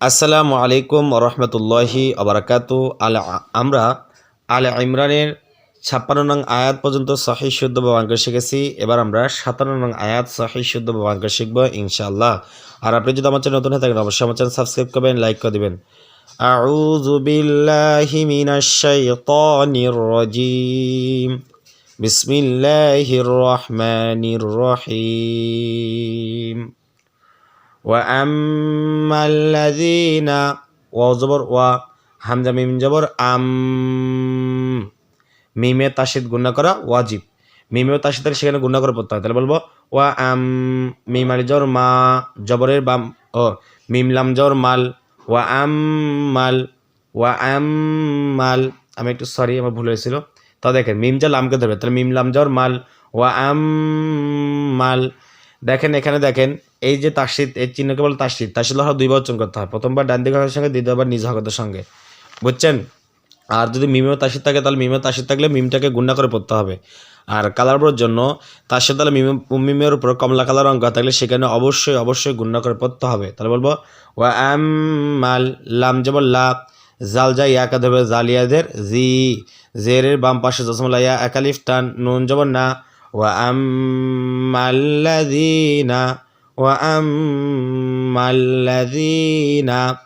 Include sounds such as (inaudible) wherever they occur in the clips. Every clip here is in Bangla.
আসসালামু আলাইকুম রহমতুল্লাহি আবরাকাত আলা আমরা আল ইমরানের ছাপ্পান্ন নং আয়াত পর্যন্ত সহি শুদ্ধ বাবাঙ্ক শিখেছি। এবার আমরা সাতান্ন নং আয়াত সহি শুদ্ধ বাবাঙ্ক শিখব ইনশাআল্লাহ। আর আপনি যদি আমার চ্যানেল নতুন হয়ে থাকেন, অবশ্যই আমার চ্যানেল সাবস্ক্রাইব করবেন, লাইক করে দেবেন। বিসমিল্লাহ রহমানির রহিম। وأما الذين ওয়াও জবর ওয়া হামজা মিম জবর আম মিমে তাসিদ গুণা করা ওয়াজিব মিমে তাসিদের সেখানে গুণা করে পড়তে হয় তাহলে বলবো ওয়া আম মিম আলি জবর মা জবরের বাম ও মিম লাম জবর মাল ওয়া আম মাল ওয়া আম মাল আমি একটু সরি আমার ভুল হয়েছিল তা দেখেন মিম যা লামকে ধরবে তাহলে মিম লাম জবর মাল ওয়া আম মাল দেখেন এখানে দেখেন এই যে তাসিদ এই চিহ্নকে বলে তাসিদ তাসিদ হওয়া দুইবার উচ্চারণ করতে হয়। প্রথমবার ডান দিক হকের সঙ্গে, দ্বিতীয়বার নিজ হকের সঙ্গে। বুঝছেন? আর যদি মিমেও তাসিদ থাকে, তাহলে মিমেও তাসিদ থাকলে মিমটাকে গুন্ডা করে পড়তে হবে। আর কালারবোর জন্য তার সাথে তাহলে মিমে, মিমের উপর কমলা কালার অঙ্ক থাকলে সেখানে অবশ্যই অবশ্যই গুন্ডা করে পড়তে হবে। তাহলে বলব, ওয়া আম মাল লাম যেমন লা, জাল যা ইয়াকা ধরবে জালিয়াদের জি। জেরের বাম পাশে জসমলা ইয়া একালিফ টান, নুন যেমন না। ওয়া আম মাল্লাদিনা ওয়া আম মাল্লাদিনা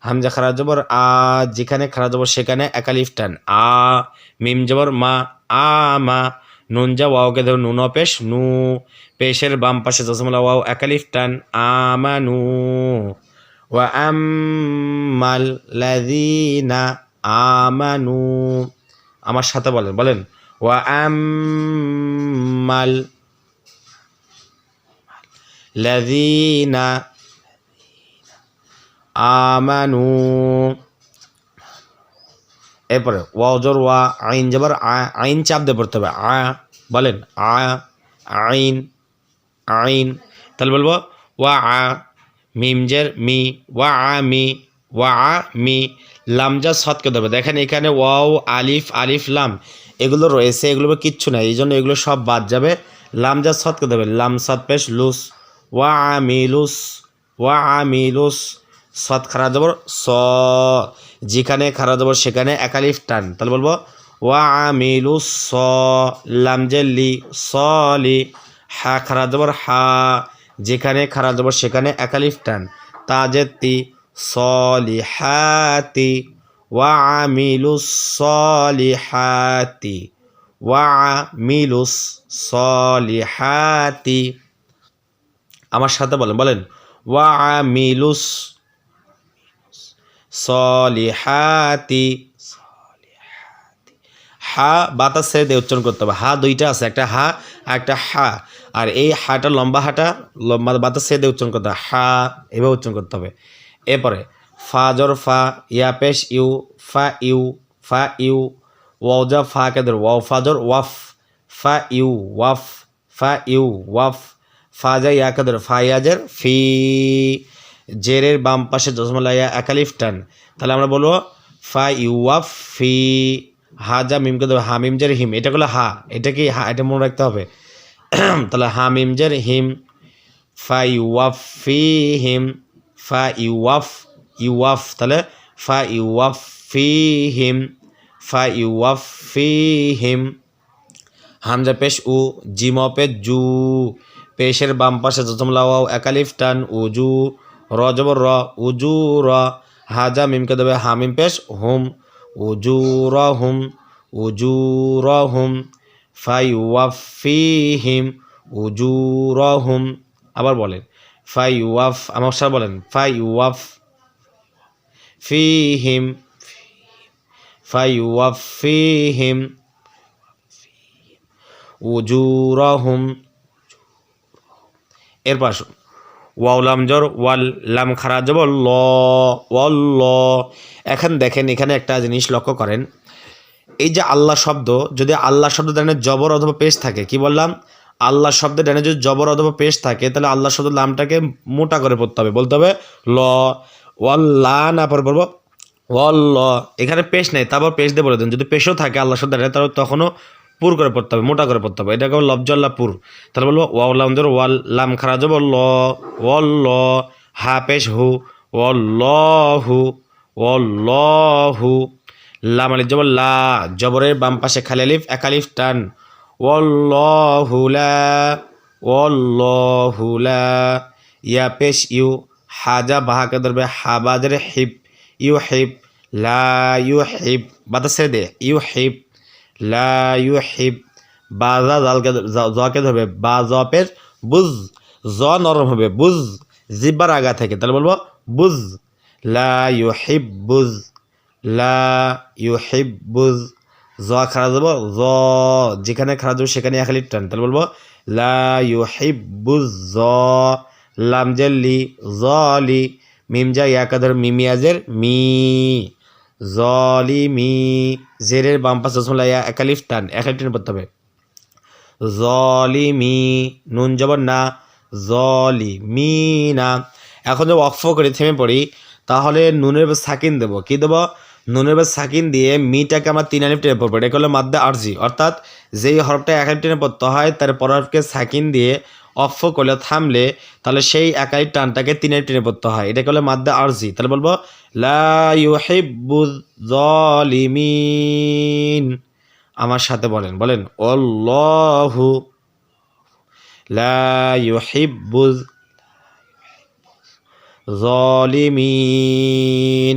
হামজা খারা জবর, আ যেখানে খারা জবর সেখানে একালিফ টান। আ, মিম জবর, মা, আ, মা। নুন যা ওয়াওকে ধর, নুন পেশ, নু। পেশের বাম পাশে জসমলা ওয়াও একালিফ টান। আমানু ওয়া আম্মাল লাযিনা আমানু আমার সাথে বলেন বলেন। ওয়া আম্মাল লাযিনা আমানু এরপরে ওয়াজর ওয়া, আইন যাবার আইন চাপ দিয়ে পড়তে হবে। আ, বলেন, আ, আইন আইন। তাহলে বলব, ওয়া, আ মিমজের মি, ওয়া, আ, মি, ওয়া, আ, মি লামজা সৎকে ধরবে। দেখেন এখানে ওয়াও, আলিফ আলিফ, লাম, এগুলো রয়েছে, এগুলো কিচ্ছু নাই, এই জন্য এগুলো সব বাদ যাবে। লামজা সৎকে ধরবে। লাম, সৎ, পেশ, লুস। ওয়া আ মি লুস ওয়া সৎ খারা জবর স। যেখানে খারা জবর সেখানে একালিফ টান। তাহলে বলব ওয়া আমিলু স লামজেল্লি সলি হা খারা জবর হা। যেখানে খারা জবর সেখানে একালিফ টান। তাজেতি সলিহাতি ওয়া আমিলু সলিহাতি ওয়া আমিলু সলিহাতি আমার সাথে বলেন বলেন ওয়া আমিলুস সলিহাতি। হা বাতাস দিয়ে উচ্চারণ করতে হবে। হা দুইটা আছে, একটা হা একটা হা। আর এই হাটা লম্বা হাটা, লম্বা বাতাস দিয়ে উচ্চারণ করতে হবে। হা, এভাবে উচ্চারণ করতে হবে। এরপরে, ফা জর ফা, ইয়া পেশ ইউ, ফা ইউ ফা ইউ ওয়াজা ফা কে ধর ওয়াও ফাজর ওয়াফ, ফা ইউ, ওয়াফ, ফা ইউ, ওয়াফ। ফা যা ইয়া কে ধর ফা, জেরের বাম পাশে জসমলাইয়া একালিফ টান। তাহলে আমরা বলব ফা ইউয়াফ ফি হা হাজা মিমকে দেবো হা মিমজের হিম। এটা করলে হা, এটা কি হা, এটা মনে রাখতে হবে। (clears throat) তাহলে হা মিমজের হিম ফা ইউয়াফ ফি হিম ফা ইউয়াফ ইউয়াফ তাহলে ফা ইউয়াফ ফি হিম ফা ইউয়াফ ফি হিম। হামজা পেশ উ, জিম পেশ জু। পেশের বাম পাশে জজমলা ওয়াও একালিফ, টান, উজু, র জবর র, উজু, র হাজা মিমকে দেবে হামিম পেশ, হুম, উজু, র, হুম, উজু, র, হুম, ফাই ওয়াফিহিম উজু, র, হুম, আবার বলেন, ফাই ওয়াফ আমার সাথে বলেন, ফাই ওয়াফ ফিহিম ফাই ওয়াফিহিম উজু, র, হুম এরপর আসুন। ওয়াউলাম জর, ওয়াল লাম খারা যাব ল, ওয়াল ল। এখন দেখেন, এখানে একটা জিনিস লক্ষ্য করেন। এই যে আল্লাহ শব্দ, যদি আল্লাহ শব্দ ডানে জবর অথবা পেশ থাকে, কি বললাম? আল্লাহ শব্দের ডানে যদি জবর অথবা পেশ থাকে, তাহলে আল্লাহ শব্দ লামটাকে মোটা করে পড়তে হবে। বলতে হবে ল ওয়াল্লা না পরে বলব ওয়াল্ল এখানে পেশ নেই, তারপর পেশ দিয়ে বলে দেন। যদি পেশও থাকে আল্লাহ শব্দ ডানে, তাহলে তখনও পুর করে পড়তে হবে, মোটা করে পড়তে হবে। এটাকে বলে লফজল্লা পুর। তাহলে বলব ওয়াউলাম জোর ওয়াল লাম খারা যাব ল ওয়াল ল হা পেশ হু ওয়াল ল হু। ওয়াল ল হু লা মানে জবর লা জবরের বাম পাশে খালি আলিফ, এক আলিফ টান। ওয়াল্লাহু লা ওয়াল্লাহু লা। ইয়া পেশ ইউ, হাজা বাহাকে ধরবে হাবাজের হিব ইউ হিব লা ইউ হিব বাতাসে দে, ইউ হিব লা ইউ হিব বাজা জালকে জকে ধরবে, বা জপের বুজ জ নরম হবে বুজ জিব্বার আগা থেকে, তাহলে বলব বুজ লা ইউ হিব বুজ লা ইউ হিব বুজ জ খারা যাব জ যেখানে খারা যাব সেখানে লিট টান, তাহলে বলব লা ইউ হিব বুজ জ লাম জেল্লি জলি মিম যা ইয়াকা ধর মিমিয়াজের মি জলি মি জেরের বাম পাশে রসমুল্লাহ ইয়া একালিফ টান একালিফ টান পড়তে হবে। জলিমি, নুন জবর না জলি মি না এখন যদি অক্ফ করে, থেমে পড়ি, তাহলে নুনের উপর সাকিন দেবো। কী দেবো? নুনের উপর সাকিন দিয়ে মিটাকে আমরা তিন আলিফ টেনে পড়ব। এটা হলো মাদ্দা আরজি। অর্থাৎ যেই হরফটা এক আলিফ টেনে পড়তে হয়, তার পরফকে সাকিন দিয়ে অফ করলে থামলে, তাহলে সেই একাই টানটাকে তিন টেনে পড়তে হয়। এটাকে হলো মাদ্দা আরজি। তাহলে বলব, লা ইউহিব্বুজ জালিমিন আমার সাথে বলেন বলেন অল্লাহু জলিমিন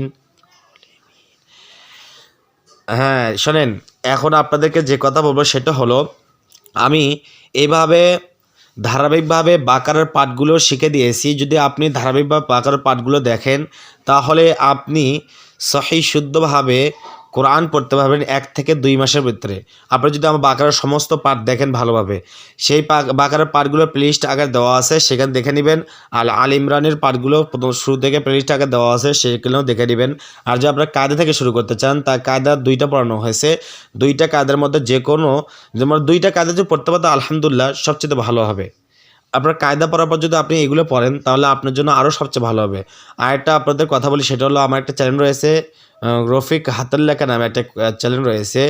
হ্যাঁ শোনেন, এখন আপনাদেরকে যে কথা বলব সেটা হলো, আমি এইভাবে ধারাবাহিকভাবে বাকারের পাঠগুলো শিখে দিয়েছি। যদি আপনি ধারাবাহিকভাবে বাকারের পাঠগুলো দেখেন, তাহলে আপনি সহি শুদ্ধভাবে কোরআন পড়তে পারবেন এক থেকে দুই মাসের ভিতরে। আপনি যদি আমার বাকারের সমস্ত পাঠ দেখেন ভালোভাবে, সেই পা- বাকারের পাঠগুলোর প্লেলিস্ট আগে দেওয়া আছে, সেখানে দেখে নেবেন। আর আল ইমরানের পাঠগুলো প্রথম শুরু থেকে প্লেলিস্ট আগে দেওয়া আছে, সেগুলোও দেখে নেবেন। আর যদি আপনারা কায়দা থেকে শুরু করতে চান, তা কায়দা দুইটা পড়ানো হয়েছে। দুইটা কায়দার মধ্যে যে কোনো, যেমন দুইটা কায়দা যদি পড়তে পারতো আলহামদুলিল্লাহ সবচেয়ে ভালো হবে। আপনার কায়দা পড়ার পর যদি আপনি এগুলো পড়েন, তাহলে আপনার জন্য আরও সবচেয়ে ভালো হবে। আর একটা আপনাদের কথা বলি, সেটা হলো আমার একটা চ্যানেল রয়েছে রফিক হাতের লেখা নামে একটা চ্যানেল রয়েছে,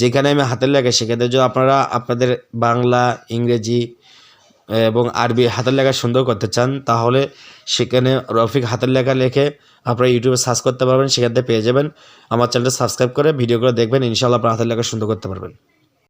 যেখানে আমি হাতের লেখা শেখাতে যদি আপনারা আপনাদের বাংলা, ইংরেজি এবং আরবি হাতের লেখা সুন্দর করতে চান, তাহলে সেখানে রফিক হাতের লেখা লেখে আপনারা ইউটিউবে সার্চ করতে পারবেন, সেখান থেকে পেয়ে যাবেন। আমার চ্যানেলটা সাবস্ক্রাইব করে ভিডিওগুলো দেখবেন, ইনশাআল্লাহ আপনার হাতের লেখা সুন্দর করতে পারবেন।